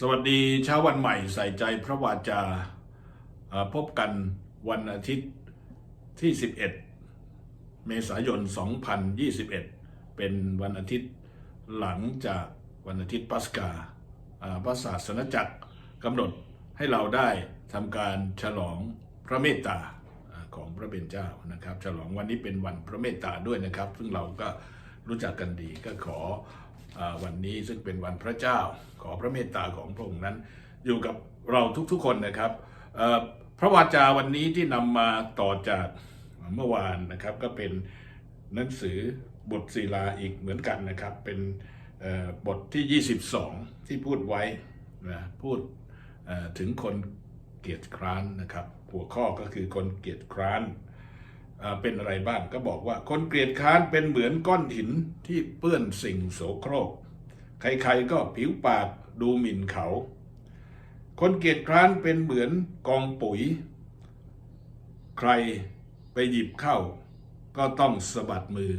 สวัสดีเช้าวันใหม่ใส่ใจพระวาจาพบกันวันอาทิตย์ที่ 11 เมษายน 2021 เป็นวันอาทิตย์หลังจากวันอาทิตย์ปัสกาพระศาสนจักรกำหนดให้เราได้ทำการฉลองพระเมตตาของพระเป็นเจ้านะครับ ฉลองวันนี้เป็นวันพระเมตตาด้วยนะครับ ซึ่งเราก็รู้จักกันดีก็ขอ วันนี้ซึ่งเป็นวันพระเจ้าขอพระเมตตาของพระองค์นั้นอยู่กับเราทุกๆคนนะครับพระวาจาวันนี้ที่นำมาต่อจากเมื่อวานนะครับก็เป็นหนังสือบทศิลาอีกเหมือนกันนะครับ เป็นเอ่อบทที่ 22 ที่พูดไว้นะพูดถึงคนเกียจคร้านนะครับ หัวข้อก็คือคนเกียจคร้าน เป็นอะไรบ้างก็บอกว่า คนเกลียดค้านเป็นเหมือนก้อนหินที่เปื้อนสิ่งโสโครก ใครๆก็ผิวปากดูหมิ่นเขา คนเกลียดค้านเป็นเหมือนกองปุ๋ย ใครไปหยิบเข้า ก็ต้องสะบัดมือ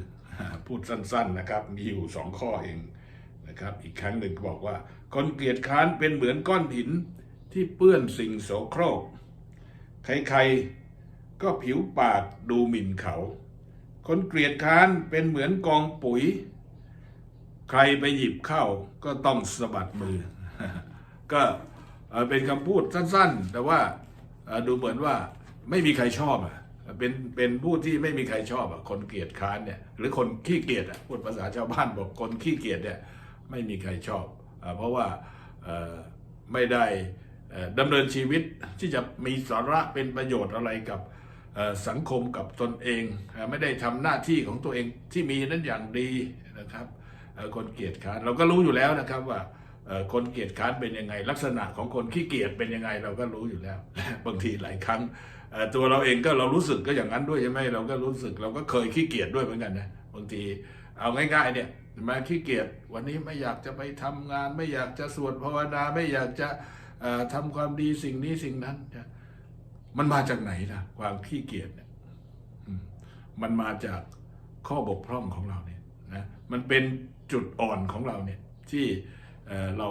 พูดสั้นๆนะครับ มีอยู่สองข้อเองนะครับ อีกครั้งหนึ่งบอกว่า คนเกลียดค้านเป็นเหมือนก้อนหินที่เปื้อนสิ่งโสโครก ใครๆ ก็ผิวปากดูหมิ่นเขา คนเกลียดค้านเป็นเหมือนกองปุ๋ย ใครไปหยิบเข้าก็ต้องสะบัดมือ ก็เป็นคำพูดสั้นๆ แต่ว่าดูเหมือนว่าไม่มีใครชอบอะเป็นเป็นผู้ที่ไม่มีใครชอบอะคนเกลียดค้านเนี่ยหรือคนขี้เกียจอะพูดภาษาชาวบ้านบอกคนขี้เกียจเนี่ยไม่มีใครชอบอ่าเพราะว่าไม่ได้ดำเนินชีวิตที่จะมีสาระเป็นประโยชน์อะไรกับ สังคมกับตนเอง ไม่ได้ทำหน้าที่ของตัวเองที่มีนั้นอย่างดีนะครับคนเกียจค้านเราก็รู้อยู่แล้วนะครับว่าคนเกียจค้านเป็นยังไง ลักษณะของคนขี้เกียจเป็นยังไงเราก็รู้อยู่แล้ว บางทีหลายครั้งตัวเราเองก็เรารู้สึกก็อย่างนั้นด้วยใช่ไหมเราก็รู้สึกเราก็เคยขี้เกียจด้วยเหมือนกันนะบางทีเอาง่ายๆเนี่ยมาขี้เกียจวันนี้ไม่อยากจะไปทำงาน ไม่อยากจะสวดภาวนาไม่อยากจะเอ่อทำความดีสิ่งนี้สิ่งนั้นนะ มันมาจากไหนนะความขี้เกียจเนี่ยมันมาจากข้อบกพร่องของเราเนี่ยนะมันเป็นจุดอ่อนของเราเนี่ยที่เอ่อเรา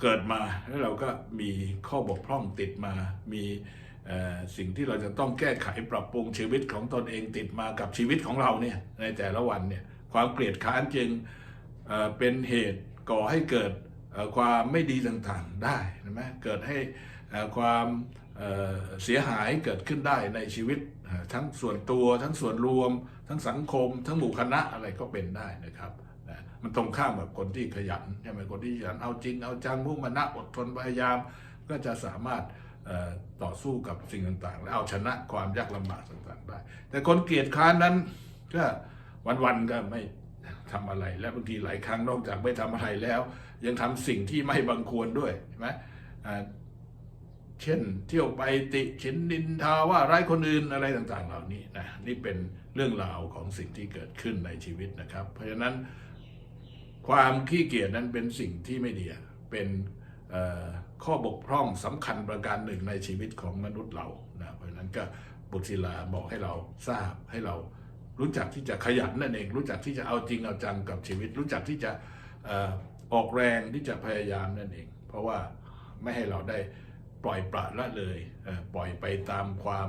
เกิดมาแล้วเราก็มีข้อบกพร่องติดมา มีสิ่งที่เราจะต้องแก้ไขปรับปรุงชีวิตของตนเองติดมากับชีวิตของเราเนี่ยในแต่ละวันเนี่ยความเกลียดค้านจึงเเป็นเหตุก่อให้เกิดความไม่ดีต่างๆได้ใช่ไหมเกิดให้ ความเสียหายเกิดขึ้นได้ในชีวิตทั้งส่วนตัวทั้งส่วนรวม ทั้งสังคม ทั้งหมู่คณะอะไรก็เป็นได้นะครับมันตรงข้ามกับคนที่ขยันใช่ไหมคนที่ขยันเอาจริงเอาจังมุ่งมั่นอดทนพยายามก็จะสามารถต่อสู้กับสิ่งต่างๆ และเอาชนะความยากลำบากต่างๆได้ แต่คนเกียดค้านนั้นก็วันๆก็ไม่ทำอะไร และบางทีหลายครั้งนอกจากไม่ทำอะไรแล้ว ยังทำสิ่งที่ไม่บังควรด้วยใช่ไหม เช่น เที่ยวไปติฉินนินทาว่าร้ายคนอื่นอะไรต่างๆ เหล่านี้นะนี่เป็นเรื่องราวของสิ่งที่เกิดขึ้นในชีวิตนะครับ เพราะฉะนั้นความขี้เกียจนั้นเป็นสิ่งที่ไม่ดีเป็นข้อบกพร่องสำคัญประการหนึ่งในชีวิตของมนุษย์เรานะเพราะฉะนั้นก็บุตรศิลาบอกให้เราทราบให้เรารู้จักที่จะขยันนั่นเอง รู้จักที่จะเอาจริงเอาจังกับชีวิต รู้จักที่จะออกแรงที่จะพยายามนั่นเอง เพราะว่าไม่ให้เราได้ ปล่อยปละละเลยปล่อยไปตามความ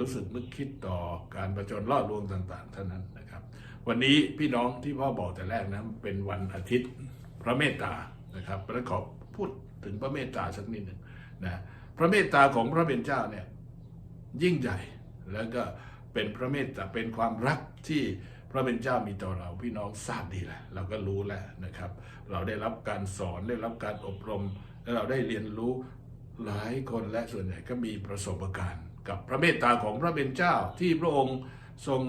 รู้สึกนึกคิดต่อการประจนล่อลวงต่างๆ เท่านั้นนะครับ วันนี้พี่น้องที่พ่อบอกแต่แรกนะเป็นวันอาทิตย์พระเมตตานะครับแล้วขอพูดถึงพระเมตตาสักนิดหนึ่งนะพระเมตตาของพระเป็นเจ้าเนี่ยยิ่งใหญ่แล้วก็เป็นพระเมตตาเป็นความรักที่พระเป็นเจ้ามีต่อเราพี่น้องทราบดีแหละเราก็รู้แล้วนะครับ เราได้รับการสอนได้รับการอบรม และเราได้เรียนรู้ หลายคนและส่วนใหญ่ก็มีประสบการณ์ กับพระเมตตาของพระเป็นเจ้าที่พระองค์ทรง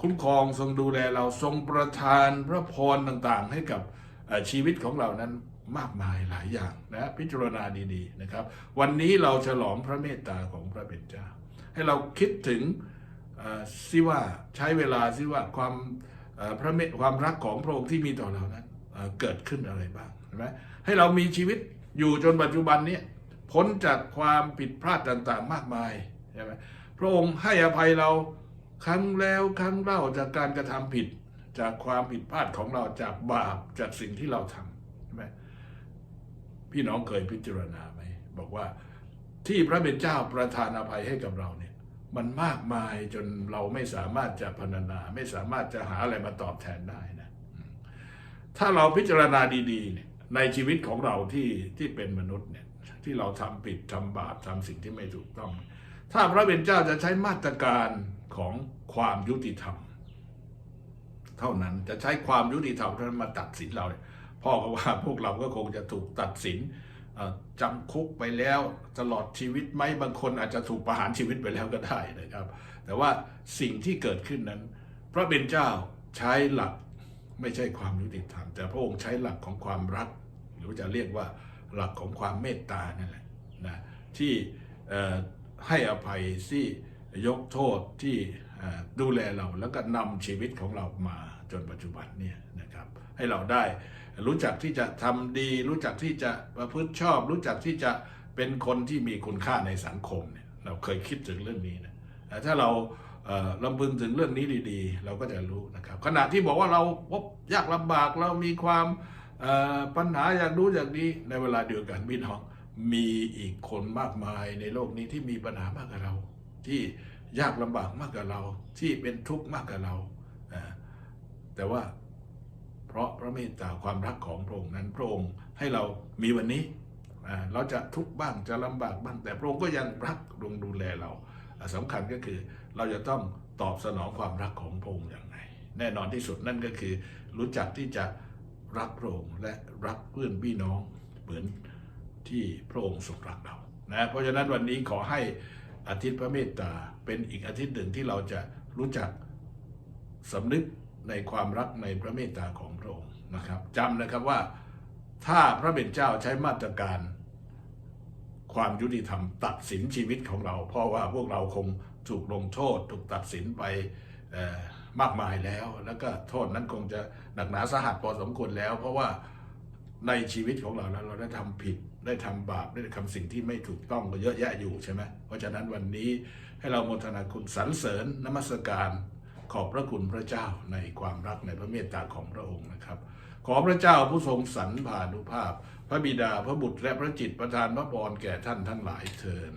คุ้มครองทรงดูแลเราทรงประทานพระพรต่างๆ ให้กับชีวิตของเรานั้นมากมายหลายอย่างนะพิจารณาดีๆนะครับ วันนี้เราฉลองพระเมตตาของพระเป็นเจ้า ให้เราคิดถึงเอ่อซิว่าใช้เวลาซิว่าความพระเมตความรักของพระองค์ที่มีต่อเรานั้นเกิดขึ้นอะไรบ้างใช่ไหมให้เรามีชีวิตอยู่จนปัจจุบันเนี้ พ้นจากความผิดพลาดต่างๆ มากมายใช่ไหมพระองค์ให้อภัยเราครั้งแล้วครั้งเล่าจากการกระทำผิด จากความผิดพลาดของเราจากบาปจากสิ่งที่เราทำใช่ไหมพี่น้องเคยพิจารณาไหมบอกว่าที่พระเป็นเจ้าประทานอภัยให้กับเราเนี่ยมันมากมายจนเราไม่สามารถจะพรรณนา ไม่สามารถจะหาอะไรมาตอบแทนได้นะ ถ้าเราพิจารณาดีๆเนี่ยในชีวิตของเราที่ที่เป็นมนุษย์เนี่ย ที่เราทำผิดทำบาปทำสิ่งที่ไม่ถูกต้อง ถ้าพระเป็นเจ้าจะใช้มาตรการของความยุติธรรม เท่านั้นจะใช้ความยุติธรรมเท่านั้นมาตัดสินเราเนี่ยพ่อก็ว่าพวกเราก็คงจะถูกตัดสินจำคุกไปแล้วตลอดชีวิตไหมบางคนอาจจะถูกประหารชีวิตไปแล้วก็ได้นะครับ แต่ว่าสิ่งที่เกิดขึ้นนั้น พระเป็นเจ้าใช้หลักไม่ใช่ความยุติธรรม แต่พระองค์ใช้หลักของความรัก หรือจะเรียกว่า หลักของความเมตตานั่นแหละนะที่ให้อภัยที่ยกโทษที่ดูแลเราแล้วก็นำชีวิตของเรามาจนปัจจุบันเนี่ยนะครับให้เราได้รู้จักที่จะทำดี รู้จักที่จะประพฤติชอบ รู้จักที่จะเป็นคนที่มีคุณค่าในสังคมเนี่ยเราเคยคิดถึงเรื่องนี้นะถ้าเราลำพึงถึงเรื่องนี้ดีๆ เราก็จะรู้นะครับขณะที่บอกว่าเราพบยากลำบากเรามีความ ปัญหาอย่างรู้อย่างนี้ในเวลาเดียวกันพี่น้องมีอีกคนมากมายในโลกนี้ที่มีปัญหามากกว่าเรา ที่ยากลำบากมากกว่าเรา ที่เป็นทุกข์มากกว่าเรา แต่ว่าเพราะพระเมตตาความรักของพระองค์นั้นพระองค์ให้เรามีวันนี้เราจะทุกข์บ้างจะลำบากบ้างแต่พระองค์ก็ยังรักดวงดูแลเราอ่าสำคัญก็คือเราจะต้องตอบสนองความรักของพระองค์อย่างไรแน่นอนที่สุดนั่นก็คือรู้จักที่จะ รักพระองค์และรักเพื่อนพี่น้องเหมือนที่พระองค์ทรงรักเรานะเพราะฉะนั้นวันนี้ขอให้อาทิตย์พระเมตตาเป็นอีกอาทิตย์หนึ่งที่เราจะรู้จักสำนึกในความรักในพระเมตตาของพระองค์นะครับจำนะครับว่าถ้าพระเป็นเจ้าใช้มาตรการ ความยุติธรรมตัดสินชีวิตของเรา เพราะว่าพวกเราคงถูกลงโทษ ถูกตัดสินไปเอ่อ มากมายแล้ว แล้วก็โทษนั้นคงจะหนักหนาสาหัสพอสมควรแล้ว เพราะว่าในชีวิตของเราแล้วเราได้ทำผิดได้ทำบาปได้ทำสิ่งที่ไม่ถูกต้องก็เยอะแยะอยู่ใช่ไหมเพราะฉะนั้นวันนี้ให้เราโมทนาคุณสรรเสริญนมัสการขอบพระคุณพระเจ้าในความรักในพระเมตตาของพระองค์นะครับ ขอพระเจ้าผู้ทรงสรรพานุภาพ พระบิดาพระบุตรและพระจิตประทานพระพรแก่ท่านทั้งหลายเทิน